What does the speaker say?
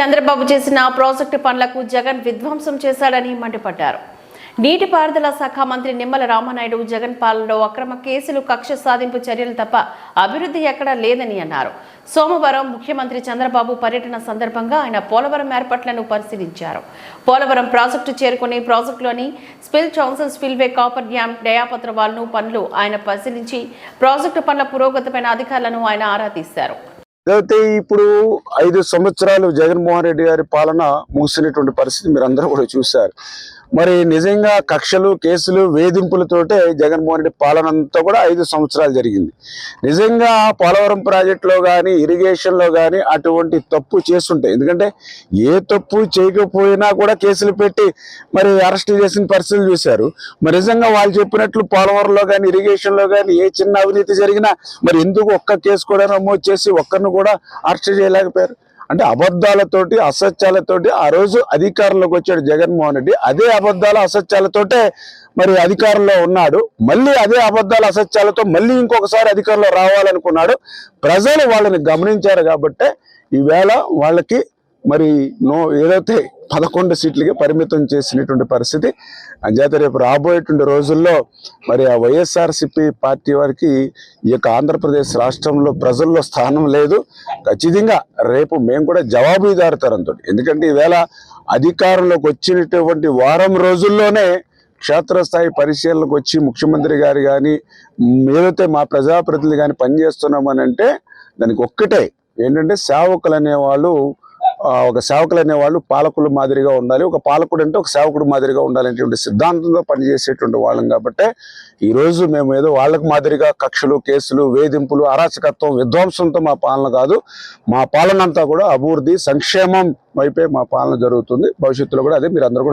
చంద్రబాబు చేసిన ప్రాజెక్టు పనులకు జగన్ విధ్వంసం చేశాడని మండిపడ్డారు. నీటిపారుదల శాఖ మంత్రి నిమ్మల రామనాయుడు జగన్ పాలనలో అక్రమ కేసులు కక్ష సాధింపు చర్యలు తప్ప అభివృద్ధి ఎక్కడా లేదని అన్నారు. సోమవారం ముఖ్యమంత్రి చంద్రబాబు పర్యటన సందర్భంగా ఆయన పోలవరం ఏర్పాట్లను పరిశీలించారు. పోలవరం ప్రాజెక్టు చేరుకుని ప్రాజెక్టులోని స్పిల్ చౌన్సిల్ స్పిల్వే కాపర్ డ్యామ్ డయాపత్ర వాల్ను పనులు ఆయన పరిశీలించి ప్రాజెక్టు పనుల పురోగతిపైన అధికారులను ఆయన ఆరా తీశారు. అయితే ఇప్పుడు ఐదు సంవత్సరాలు జగన్మోహన్ రెడ్డి గారి పాలన ముగిసినటువంటి పరిస్థితి మీరు అందరూ కూడా చూశారు. మరి నిజంగా కక్షలు కేసులు వేధింపులతోటే జగన్మోహన్ రెడ్డి పాలన అంతా కూడా ఐదు సంవత్సరాలు జరిగింది. నిజంగా పోలవరం ప్రాజెక్టులో కానీ ఇరిగేషన్లో కానీ అటువంటి తప్పు చేస్తుంటాయి ఎందుకంటే ఏ తప్పు చేయకపోయినా కూడా కేసులు పెట్టి మరి అరెస్ట్ చేసిన పరిస్థితులు చూశారు. మరి నిజంగా వాళ్ళు చెప్పినట్లు పోలవరంలో కానీ ఇరిగేషన్లో కానీ ఏ చిన్న అవినీతి జరిగినా మరి ఎందుకు ఒక్క కేసు కూడా నమోదు చేసి ఒక్కరిని కూడా అరెస్ట్ చేయలేకపోయారు. అంటే అబద్ధాలతోటి అసత్యాలతోటి ఆ రోజు అధికారంలోకి వచ్చాడు జగన్మోహన్ రెడ్డి. అదే అబద్ధాల అసత్యాలతోటే మరి అధికారంలో ఉన్నాడు. మళ్ళీ అదే అబద్ధాల అసత్యాలతో మళ్ళీ ఇంకొకసారి అధికారంలో రావాలనుకున్నాడు. ప్రజలు వాళ్ళని గమనించారు కాబట్టే ఈవేళ వాళ్ళకి మరి నో ఏదైతే పదకొండు సీట్లకి పరిమితం చేసినటువంటి పరిస్థితి. అంచేత రేపు రాబోయేటువంటి రోజుల్లో మరి ఆ వైఎస్ఆర్సిపి పార్టీ వారికి ఈ యొక్క ఆంధ్రప్రదేశ్ రాష్ట్రంలో ప్రజల్లో స్థానం లేదు. ఖచ్చితంగా రేపు మేము కూడా జవాబుదారుతరంతో ఎందుకంటే ఈవేళ అధికారంలోకి వచ్చినటువంటి వారం రోజుల్లోనే క్షేత్రస్థాయి పరిశీలనకు వచ్చి ముఖ్యమంత్రి గారు కానీ మీరైతే మా ప్రజాప్రతినిధులు కానీ పనిచేస్తున్నామని అంటే దానికి ఒక్కటే ఏంటంటే సేవకులు అనేవాళ్ళు ఒక సేవకులు అనేవాళ్ళు పాలకుల మాదిరిగా ఉండాలి. ఒక పాలకుడు అంటే ఒక సేవకుడు మాదిరిగా ఉండాలనేటువంటి సిద్ధాంతంతో పనిచేసేటువంటి వాళ్ళం కాబట్టి ఈ రోజు మేము ఏదో వాళ్ళకు మాదిరిగా కక్షలు కేసులు వేధింపులు అరాచకత్వం విధ్వంసంతో మా పాలన కాదు. మా పాలన అంతా కూడా అభివృద్ధి సంక్షేమం వైపే మా పాలన జరుగుతుంది. భవిష్యత్తులో కూడా అదే మీరు అందరూ కూడా